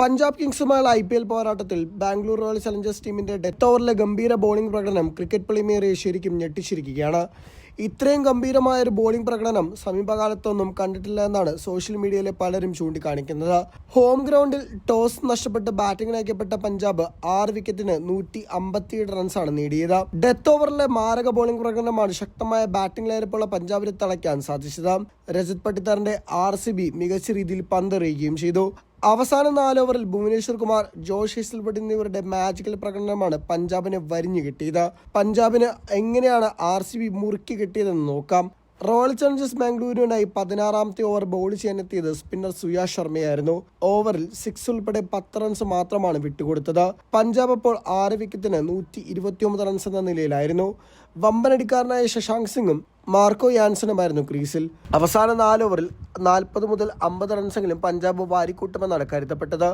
പഞ്ചാബ് കിങ്സുമായുള്ള I P L പോരാട്ടത്തിൽ Bangalore Royal Challengers ടീമിന്റെ ഡെത്ത് ഓവറിലെ ഗംഭീര ബോളിംഗ് പ്രകടനം ക്രിക്കറ്റ് പ്രീമിയറെ ശരിക്കും ഞെട്ടിച്ചിരിക്കുകയാണ്. ഇത്രയും ഗംഭീരമായ ഒരു ബോളിംഗ് പ്രകടനം സമീപകാലത്തൊന്നും കണ്ടിട്ടില്ല എന്നാണ് സോഷ്യൽ മീഡിയയിലെ പലരും ചൂണ്ടിക്കാണിക്കുന്നത്. ഹോം ഗ്രൗണ്ടിൽ ടോസ് നഷ്ടപ്പെട്ട് ബാറ്റിംഗിന് അയക്കപ്പെട്ട പഞ്ചാബ് ആറ് വിക്കറ്റിന് നൂറ്റി അമ്പത്തിയേഴ് റൺസാണ് നേടിയത്. ഡെത്ത് ഓവറിലെ മാരക ബോളിംഗ് പ്രകടനമാണ് ശക്തമായ ബാറ്റിംഗ് ലയരപ്പുള്ള പഞ്ചാബിനെ തളയ്ക്കാൻ സാധിച്ചത്. രജത് പട്ടിത്താറിന്റെ ആർ സി ബി മികച്ച രീതിയിൽ പന്തെറിയുകയും ചെയ്തു. അവസാന നാല് ഓവറിൽ ഭുവനേശ്വർ കുമാർ ജോഷ് ഹെസിൽവുഡ് എന്നിവരുടെ മാജിക്കൽ പ്രകടനമാണ് പഞ്ചാബിന് വരിഞ്ഞു കിട്ടിയത്. പഞ്ചാബിന് എങ്ങനെയാണ് ആർ സി ബി മുറുക്കി കിട്ടിയതെന്ന് നോക്കാം. റോയൽ ചലഞ്ചേഴ്സ് ബാംഗ്ലൂരിനായി പതിനാറാമത്തെ ഓവർ ബോൾ ചെയ്യാനെത്തിയത് സ്പിന്നർ സുയാ ശർമ്മയായിരുന്നു. ഓവറിൽ സിക്സ് ഉൾപ്പെടെ പത്ത് റൺസ് മാത്രമാണ് വിട്ടുകൊടുത്തത്. പഞ്ചാബ് അപ്പോൾ ആറ് വിക്കറ്റിന് നൂറ്റി ഇരുപത്തിയൊമ്പത് റൺസ് എന്ന നിലയിലായിരുന്നു. വമ്പനടിക്കാരനായ ശശാങ്ക് സിംഗും മാർക്കോ യാൻസനുമായിരുന്നു ക്രീസിൽ അവസാന നാല് ഓവറിൽ നാൽപ്പത് മുതൽ അമ്പത് റൺസെങ്കിലും പഞ്ചാബ് വാരിക്കൂട്ടുമെന്നാണ് കരുതപ്പെട്ടത്.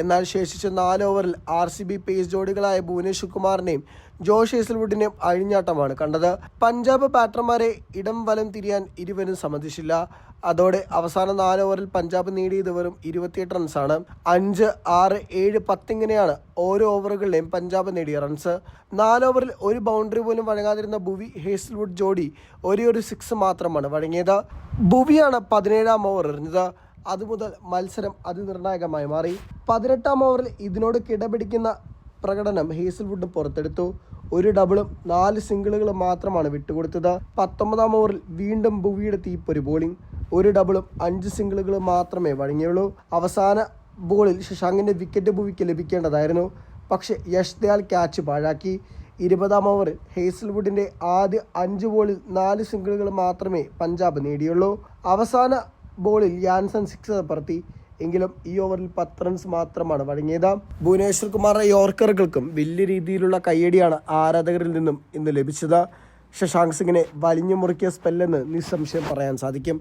എന്നാൽ ശേഷിച്ച നാല് ഓവറിൽ ആർ സി ബി പേസ് ജോഡികളായ ഭുവനേശ്വർ കുമാറിനെയും ജോഷ് ഹേസൽവുഡിന്റെ അഴിഞ്ഞാട്ടമാണ് കണ്ടത്. പഞ്ചാബ് ബാറ്റർമാരെ ഇടം വലം തിരിയാൻ ഇരുവരും സമ്മതിച്ചില്ല. അതോടെ അവസാന നാല് ഓവറിൽ പഞ്ചാബ് നേടിയത് വെറും ഇരുപത്തിയെട്ട് റൺസാണ് അഞ്ച് ആറ് ഏഴ് പത്തിങ്ങനെയാണ് ഓരോ ഓവറുകളിലെയും പഞ്ചാബ് നേടിയ റൺസ് നാല് ഓവറിൽ ഒരു ബൗണ്ടറി പോലും വഴങ്ങാതിരുന്ന ഭുവി ഹേസൽവുഡ് ജോഡി ഒരേ ഒരു സിക്സ് മാത്രമാണ് വഴങ്ങിയത്. ഭുവിയാണ് പതിനേഴാം ഓവർ എറിഞ്ഞത്. അതുമുതൽ മത്സരം അതിനിർണായകമായി മാറി. പതിനെട്ടാം ഓവറിൽ ഇതിനോട് കിടപിടിക്കുന്ന പ്രകടനം ഹേസൽവുഡ് പുറത്തെടുത്തു. ഒരു ഡബിളും നാല് സിംഗിളുകളും മാത്രമാണ് വിട്ടുകൊടുത്തത്. പത്തൊമ്പതാം ഓവറിൽ വീണ്ടും ഭുവിയുടെ തീപ്പൊരു ബോളിംഗ് ഒരു ഡബിളും അഞ്ച് സിംഗിളുകളും മാത്രമേ വഴങ്ങിയുള്ളൂ. അവസാന ബോളിൽ ശശാങ്കിന്റെ വിക്കറ്റ് ഭുവിക്ക് ലഭിക്കേണ്ടതായിരുന്നു. പക്ഷേ യശ് ദയാൽ ക്യാച്ച് പാഴാക്കി. ഇരുപതാം ഓവറിൽ ഹേസൽവുഡിന്റെ ആദ്യ അഞ്ച് ബോളിൽ നാല് സിംഗിളുകൾ മാത്രമേ പഞ്ചാബ് നേടിയുള്ളൂ. അവസാന ബോളിൽ യാൻസൺ സിക്സ് പറത്തി. എങ്കിലും ഈ ഓവറിൽ പത്ത് റൺസ് മാത്രമാണ് വഴങ്ങിയത്. ഭുവനേശ്വർ കുമാറിന്റെ യോർക്കറുകൾക്കും വലിയ രീതിയിലുള്ള കയ്യടിയാണ് ആരാധകരിൽ നിന്നും ഇന്ന് ലഭിച്ചത്. ശശാങ്ക് സിംഗിനെ വലിഞ്ഞു മുറുക്കിയ സ്പെല്ലെന്ന് നിസ്സംശയം പറയാൻ സാധിക്കും.